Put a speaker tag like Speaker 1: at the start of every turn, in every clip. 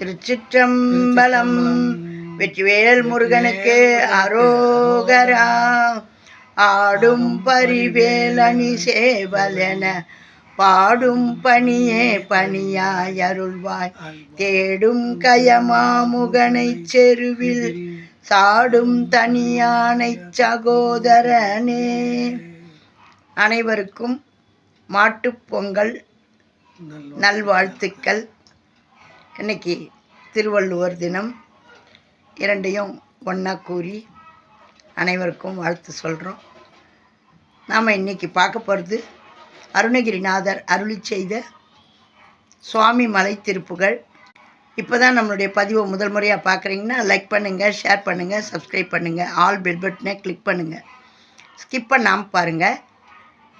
Speaker 1: திருச்சிற்றம்பலம். வெற்றிவேல் முருகனுக்கு அரோகரா. ஆடும் பரிவேலணி சேவலென பாடும் பணியே பணியாய் அருள்வாய். தேடும் கயமாமுகனைச் செருவில் சாடும் தனியானைச் சகோதரனே. அனைவருக்கும் மாட்டுப் பொங்கல் நல்வாழ்த்துக்கள். இன்னைக்கு திருவள்ளுவர் தினம் இரண்டையும் ஒன்றா கூறி அனைவருக்கும் வாழ்த்து சொல்கிறோம் நாம் இன்றைக்கி பார்க்க போகிறது அருணகிரிநாதர் அருளி செய்த சுவாமி மலை திருப்புகள். இப்போ தான் நம்மளுடைய பதிவை முதல் முறையாக பார்க்குறீங்கன்னா லைக் பண்ணுங்கள் ஷேர் பண்ணுங்கள் சப்ஸ்கிரைப் பண்ணுங்கள் ஆல் பெல் பட்டனை கிளிக் பண்ணுங்கள் ஸ்கிப் பண்ணாமல் பாருங்கள்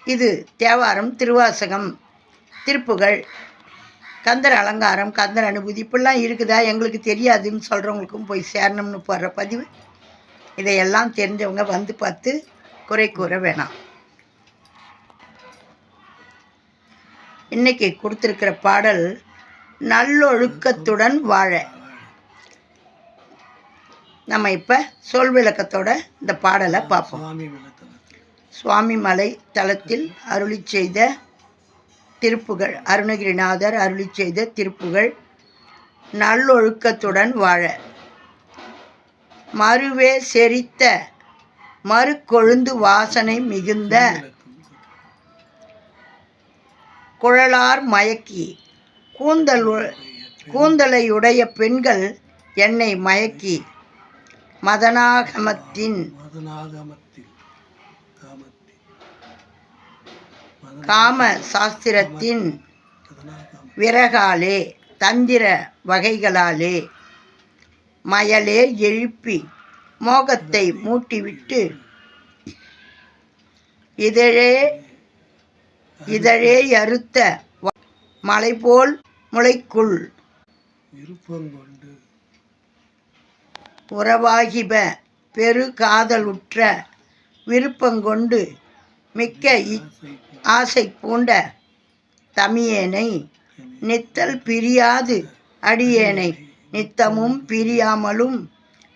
Speaker 1: இது தேவாரம் திருவாசகம் திருப்புகள் கந்தர் அலங்காரம் கந்தர் அனுபூதி இப்படிலாம் இருக்குதா? எங்களுக்கு தெரியாதுன்னு சொல்கிறவங்களுக்கும் போய் சேரணும்னு போடுற பதிவு. இதையெல்லாம் தெரிஞ்சவங்க வந்து பார்த்து குறை கூற வேணாம். இன்னைக்கு கொடுத்துருக்கிற பாடல் நல்லொழுக்கத்துடன் வாழ நம்ம இப்போ சொல் விளக்கத்தோட இந்த பாடலை பார்ப்போம்.
Speaker 2: சுவாமி
Speaker 1: மலை தலத்தில் அருளி செய்த திருப்புகள். அருணகிரிநாதர் அருளி செய்த திருப்புகள் நல்லொழுக்கத்துடன் வாழ. மறுவே செரித்த மறுக்கொழுந்து வாசனை மிகுந்த குழலார் மயக்கி. கூந்தல் உ- கூந்தலையுடைய பெண்கள் என்னை மயக்கி. மதனாகமத்தின்
Speaker 2: மதனாகமத்தில் காமத்தில்
Speaker 1: காம சாஸ்திரத்தின் விறகாலே தந்திர வகைகளாலே மயலே எழுப்பி மோகத்தை மூட்டிவிட்டு இதழே இதழே அறுத்த வ- மலைபோல் முளைக்குள் உறவாகிப பெரு காதலுற்ற விருப்பங்கொண்டு மிக்க இ-
Speaker 2: ஆசை
Speaker 1: பூண்ட தமியேனை நித்தல் பிரியாது அடியேனை. நித்தமும் பிரியாமலும்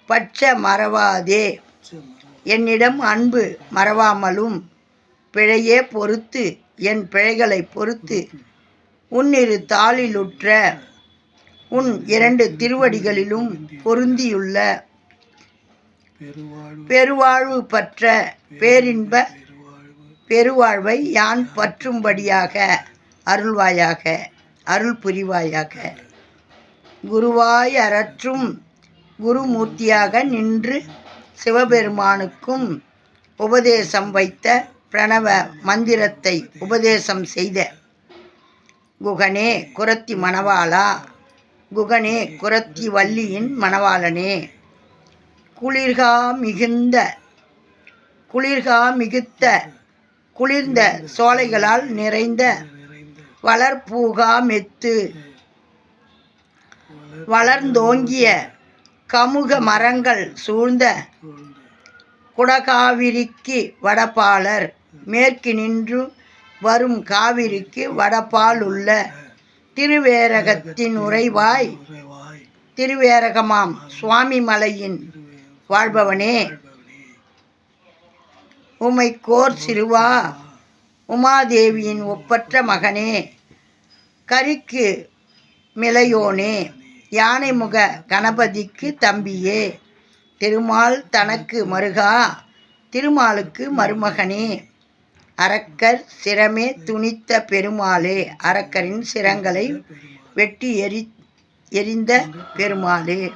Speaker 1: பச்ச மறவாதே. என்னிடம் அன்பு மறவாமலும் பிழையே பொறுத்து என் பிழைகளை பொறுத்து. உன்னிரு தாளிலுற்ற உன் இரண்டு திருவடிகளிலும் பொருந்தியுள்ள
Speaker 2: பெருவாழ்வு
Speaker 1: பற்ற பேரின்ப
Speaker 2: பெருவாழ்வை
Speaker 1: யான் பற்றும்படியாக? அருள்வாயாக அருள் புரிவாயாக குருவாய் அறற்றும் குருமூர்த்தியாக நின்று சிவபெருமானுக்கும் உபதேசம் வைத்த பிரணவ மந்திரத்தை உபதேசம் செய்த. குகனே குரத்தி மணவாளா குகனே குரத்தி வள்ளியின் மணவாளனே. குளிர்கா மிகுந்த குளிர்கா மிகுத்த குளிர்ந்த சோலைகளால் நிறைந்த வளர்பூகா மெத்து. வளர்ந்தோங்கிய கமுக மரங்கள் சூழ்ந்த குடகாவிரிக்கு வடபாலர். மேற்கு நின்று வரும் காவிரிக்கு வடபால் உள்ள திருவேரகத்தின் உறைவாய். திருவேரகமாம் சுவாமி மலையின் வாழ்பவனே. உமை கோர் சிறுவா உமாதேவியின் ஒப்பற்ற மகனே கரிக்கு மிளையோனே யானைமுக கணபதிக்கு தம்பியே திருமால் தனக்கு மருகா திருமாலுக்கு மருமகனே. அரக்கர் சிரமே துணித்த பெருமாளே அரக்கரின் சிரங்களை வெட்டி எரி எரிந்த பெருமாளே.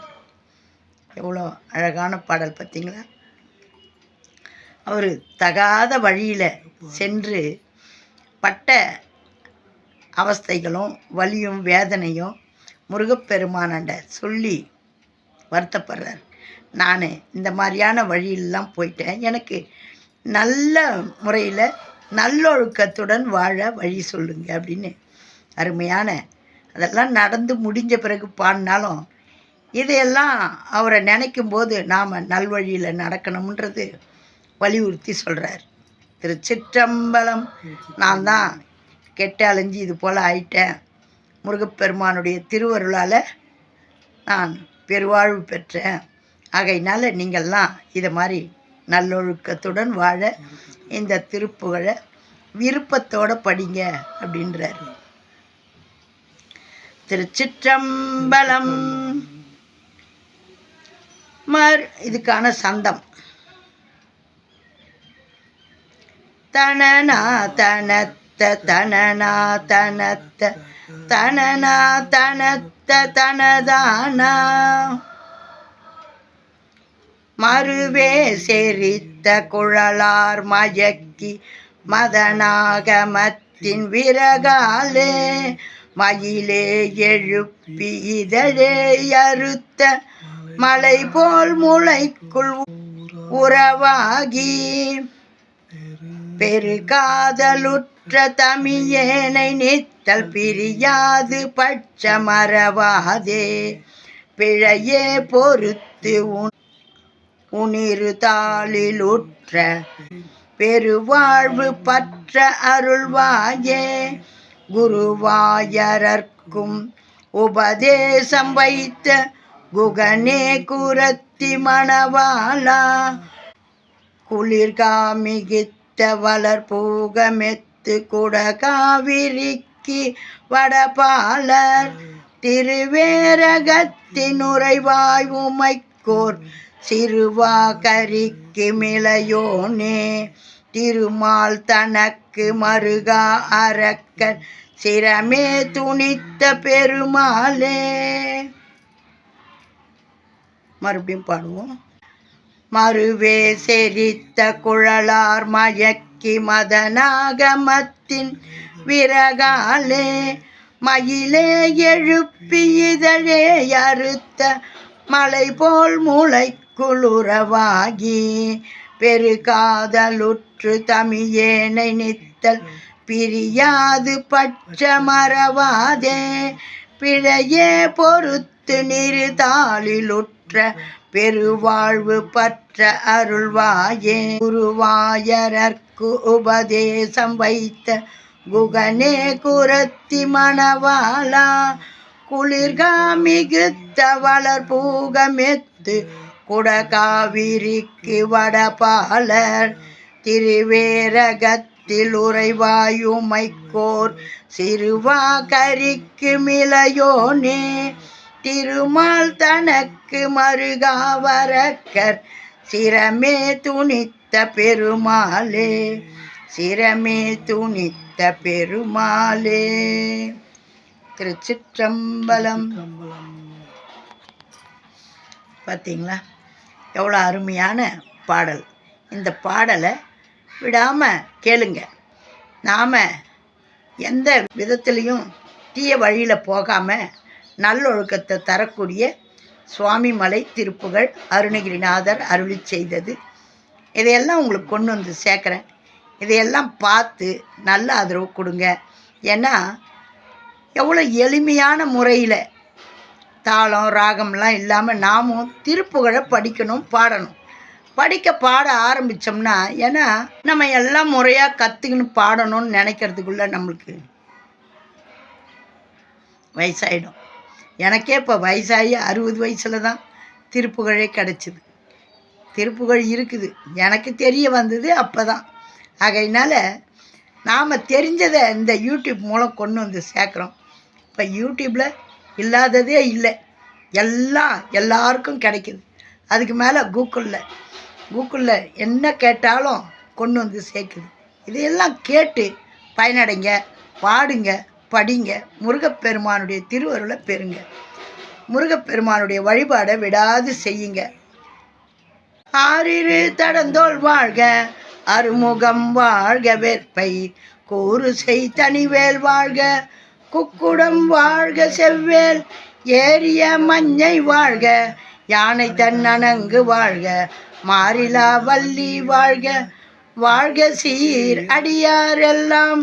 Speaker 1: எவ்வளோ அழகான பாடல் பார்த்தீங்களா? அவர் தகாத வழியில் சென்று பட்ட அவஸ்தைகளும் வலியும் வேதனையும் முருகப்பெருமானண்ட சொல்லி வருத்தப்படுறார். நான் இந்த மாதிரியான வழியிலலாம் போயிட்டேன். எனக்கு நல்ல முறையில் நல்லொழுக்கத்துடன் வாழ வழி சொல்லுங்க அப்படின்னு அருமையான அதெல்லாம் நடந்து முடிஞ்ச பிறகு பாடினாலும் இதையெல்லாம் அவரை நினைக்கும் போது நாம் நல்வழியில் நடக்கணுன்றது வலியுறுத்தி சொல்கிறார் திருச்சிற்றம்பலம் நான் தான் கெட்ட அலைஞ்சு இது போல் ஆயிட்டேன். முருகப்பெருமானுடைய திருவருளால் நான் பெருவாழ்வு பெற்றேன். ஆகையினால் நீங்கள்லாம் இதை மாதிரி நல்லொழுக்கத்துடன் வாழ இந்த திருப்புகழை விருப்பத்தோடு படிங்க அப்படின்றார். திருச்சிற்றம்பலம். மர் இதுக்கான சந்தம். தனனா தனத்த தனனா தனத்த தனனா தனத்த தனதானா? மறுவே செரித்த குழலார் மயக்கி மதனாகமத்தின் விறகாலே மயிலே எழுப்பி இதழே அறுத்த மலை போல் முளைக்குள் உறவாகி பெருகாதலுற்ற தமியேனை நித்தல் பிரியாது பட்ச மறவாதே. பிழையே பொறுத்து உன் உனிரு தாளிலுற்ற பெருவாழ்வு பற்ற அருள்வாயே. குருவாயரர்க்கும் உபதேசம் வைத்த குகனே குரத்தி மணவாலா குளிர்காமிகித்த வளர் பூகமெத்து குட காவிரிக்கு வடபாலர் திருவேரகத்தினுரைவாய் உமைக்கோர் சிறுவாகரிக்கு மிளையோனே. திருமால் தனக்கு மருகா அரக்கர் சிரமே துணித்த பெருமாளே. மறுபடியும் பாடுவோம். மறுவே செரித்த குழலார் மயக்கி மதனாகமத்தின் விறகாலே மயிலே எழுப்பி இதழே அறுத்த மலை போல் மூளை பெருகாதலுற்று தமியேனை நித்தல் பிரியாது பட்ச மறவாதே பிழையே பொறுத்து நிறுதாளிலுற்ற பெருவாழ்வு பற்ற அருள்வாயே. குருவாயரற்கு உபதேசம் வைத்த குகனே குரத்தி மணவாளா. குளிர்காமிகுத்த வளர் பூகமெத்து குடகாவிரிக்கு வடபாலர். திருவேரகத்தில் உறைவாயுமைக்கோர். சிறுவா கரிக்கு மிளையோனே. திருமால் தனக்கு மருகாவரக்கர் சிரமே துணித்த பெருமாளே சிரமே துணித்த பெருமாளே. திருச்சிற்றம்பலம். பார்த்தீங்களா எவ்வளோ அருமையான பாடல். இந்த பாடலை விடாமல் கேளுங்க. நாம் எந்த விதத்துலேயும் தீய வழியில் போகாமல் நல்லொழுக்கத்தை தரக்கூடிய சுவாமிமலை திருப்புகழ் அருணகிரிநாதர் அருளி செய்தது. இதையெல்லாம் உங்களுக்கு கொண்டு வந்து சேர்க்குறேன். இதையெல்லாம் பார்த்து நல்ல ஆதரவு கொடுங்க. ஏன்னா எவ்வளோ எளிமையான முறையில் தாளம் ராகம்லாம் இல்லாமல் நாமும் திருப்புகழை படிக்கணும் பாடணும். படிக்க பாட ஆரம்பித்தோம்னா ஏன்னா நம்ம எல்லாம் முறையாக கற்றுக்கின்னு பாடணும்னு நினைக்கிறதுக்குள்ள நம்மளுக்கு வயசாயிடும். எனக்கே இப்போ வயசாகி அறுபது வயசில் தான் திருப்புகழே கிடச்சிது. திருப்புகழ் இருக்குது. எனக்கு தெரிய வந்தது அப்போ தான் ஆகையினால நாம் தெரிஞ்சதை இந்த யூடியூப் மூலம் கொண்டு வந்து சேர்க்குறோம். இப்போ யூடியூப்பில் இல்லாததே இல்லை. எல்லாம் எல்லாருக்கும் கிடைக்குது. அதுக்கு மேலே கூகுளில். கூகுளில் என்ன கேட்டாலும் கொண்டு வந்து சேர்க்குது. இதையெல்லாம் கேட்டு பயனடைங்க பாடுங்க. படிங்க. முருகப்பெருமானுடைய திருவருளை பெறுங்க. முருகப்பெருமானுடைய வழிபாடை விடாது செய்யுங்க. ஆறிரு தடந்தோல் வாழ்க அருமுகம் வாழ்க வேற்பை கூறு செய் தனிவேல் வாழ்க குக்குடம் வாழ்க செவ்வேல் ஏரிய மஞ்சை வாழ்க யானை தன்னணங்கு வாழ்க மாறிலா வள்ளி வாழ்க வாழ்க சீர் அடியாரெல்லாம்